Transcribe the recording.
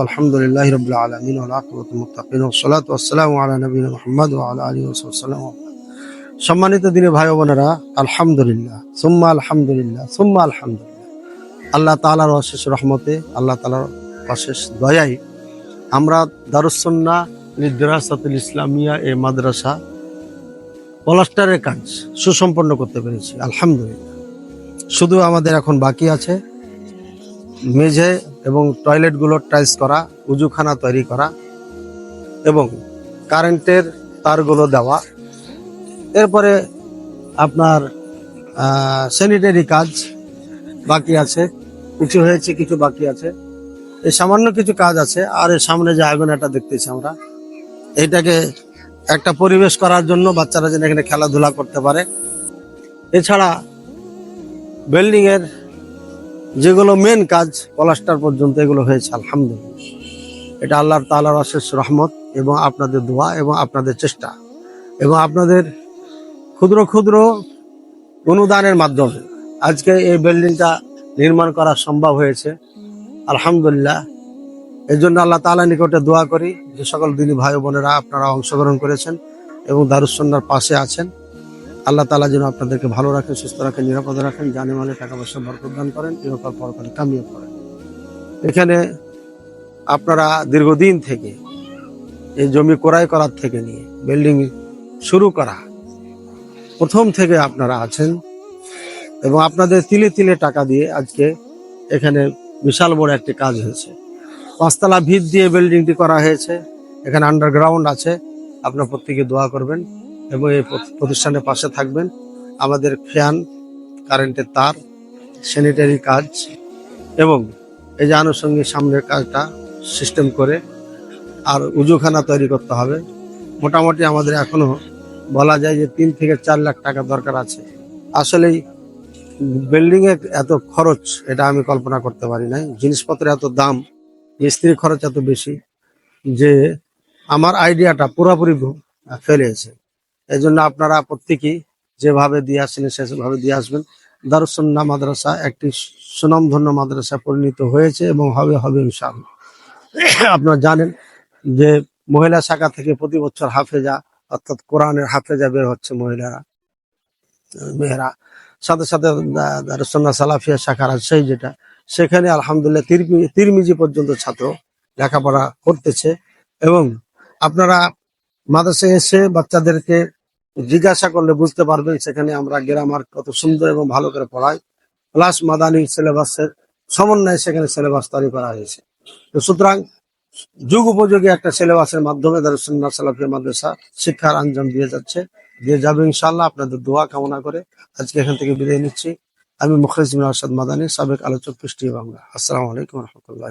الحمد لله رب العالمين والعاقبة للمتقين والصلاة والسلام على نبينا محمد وعلى آله وسلم সম্মানিত দিনে ভাই ও বোনেরা আলহামদুলিল্লাহ সুম্মা আলহামদুলিল্লাহ সুম্মা আলহামদুলিল্লাহ আল্লাহ তাআলার অশেষ রহমতে আল্লাহ তাআলার অশেষ দয়ায় আমরা দারুসন্না লিদ্রাসাতুল ইসলামিয়া এ মাদ্রাসা পলাস্টারের কাজ সুসম্পন্ন করতে পেরেছি আলহামদুলিল্লাহ শুধু আমাদের এখন বাকি আছে মেঝে এবং টয়লেটগুলো টাইলস করা, উজুখানা তৈরি করা এবং কারেন্টের তারগুলো দেওয়া। এরপরে আপনার স্যানিটারি কাজ বাকি আছে। কিছু হয়েছে, কিছু বাকি আছে। এই সামান্য কিছু কাজ আছে। আর এর সামনে যে আগুনাটা দেখতেছি আমরা এইটাকে একটা পরিবেশ করার জন্য বাচ্চারা যেন এখানে খেলাধুলা করতে পারে। এছাড়া বিল্ডিং এর যেগুলো মেন কাজ পলাস্টার পর্যন্ত এগুলো হয়েছে, আলহামদুলিল্লাহ। এটা আল্লাহর তালার অশেষ রহমত এবং আপনাদের দোয়া এবং আপনাদের চেষ্টা এবং আপনাদের ক্ষুদ্র ক্ষুদ্র অনুদানের মাধ্যমে আজকে এই বিল্ডিংটা নির্মাণ করা সম্ভব হয়েছে, আলহামদুলিল্লাহ। এই জন্য আল্লাহ তাআলা নিকটে দোয়া করি, যে সকল দিনী ভাই বোনেরা আপনারা অংশগ্রহণ করেছেন এবং দারুসন্নার পাশে আছেন। আল্লাহ তালা যেন আপনাদেরকে ভালো রাখেন, সুস্থ রাখেন, নিরাপদে রাখেন, জানে মালে টাকা পয়সা বরকত দান করেন ইহকাল পরকালে কামিয়ে করেন এখানে আপনারা দীর্ঘদিন থেকে এই জমি ক্রয় করার থেকে নিয়ে বিল্ডিং শুরু করা প্রথম থেকে আপনারা আছেন এবং আপনাদের তিলে তিলে টাকা দিয়ে আজকে এখানে বিশাল বড় একটি কাজ হয়েছে। পাঁচতলা ভিত দিয়ে বিল্ডিংটি করা হয়েছে, এখানে আন্ডারগ্রাউন্ড আছে, আপনার প্রত্যেকে দোয়া করবেন। এবং এই প্রতিষ্ঠানের পাশে থাকবেন আমাদের ফ্যান, কারেন্টের তার স্যানিটারি কাজ এবং এই যে আনুষঙ্গিক সামনের কাজটা সিস্টেম করে আর উজুখানা তৈরি করতে হবে। মোটামুটি আমাদের এখনও বলা যায় যে তিন থেকে চার লাখ টাকা দরকার আছে। আসলেই বিল্ডিং এ এত খরচ, এটা আমি কল্পনা করতে পারি নাই। জিনিসপত্রের এত দাম মিস্ত্রি খরচ এত বেশি যে আমার আইডিয়াটা পুরোপুরি ফেলেছে এই জন্য আপনারা প্রত্যেকেই যেভাবে দিয়ে আসছেন, সেভাবে দিয়ে আসবেন। দারুসন্না মাদ্রাসা একটি সুনামধন্য মাদ্রাসা পরিণত হয়েছে এবং হবে হবে ইনশাআল্লাহ। আপনারা জানেন যে মহিলা শাখা থেকে প্রতি বছর হাফেজা, অর্থাৎ কোরআনের হাফেজা বের হচ্ছে মহিলারা, মেয়েরা। সাথে সাথে দারুসন্না সালাফিয়া শাখা রাজশাহী যেটা, সেখানে আলহামদুলিল্লাহ তিরমি- তিরমিজি পর্যন্ত ছাত্র লেখাপড়া করতেছে। এবং আপনারা মাদ্রাসায় এসে বাচ্চাদেরকে জিজ্ঞাসা করলে বুঝতে পারবেন সেখানে আমরা গ্রামার কত সুন্দর এবং ভালো করে পড়াই। প্লাস মাদানী সিলেবাসের সমন্বয়ে সেখানে সিলেবাস তৈরি করা হয়েছে। তো সুতরাং যুগ উপযোগী একটা সিলেবাসের মাধ্যমে মাদ্রাসা শিক্ষার আঞ্জাম দিয়ে যাচ্ছে। দিয়ে যাবে ইনশাল্লাহ আপনাদের দোয়া কামনা করে। আজকে এখান থেকে বিদায় নিচ্ছি। আমি আসাদ মাদানী, সাবেক আলোচক পৃষ্টি বাংলা। আসসালামু আলাইকুম রহমতুল্লাহ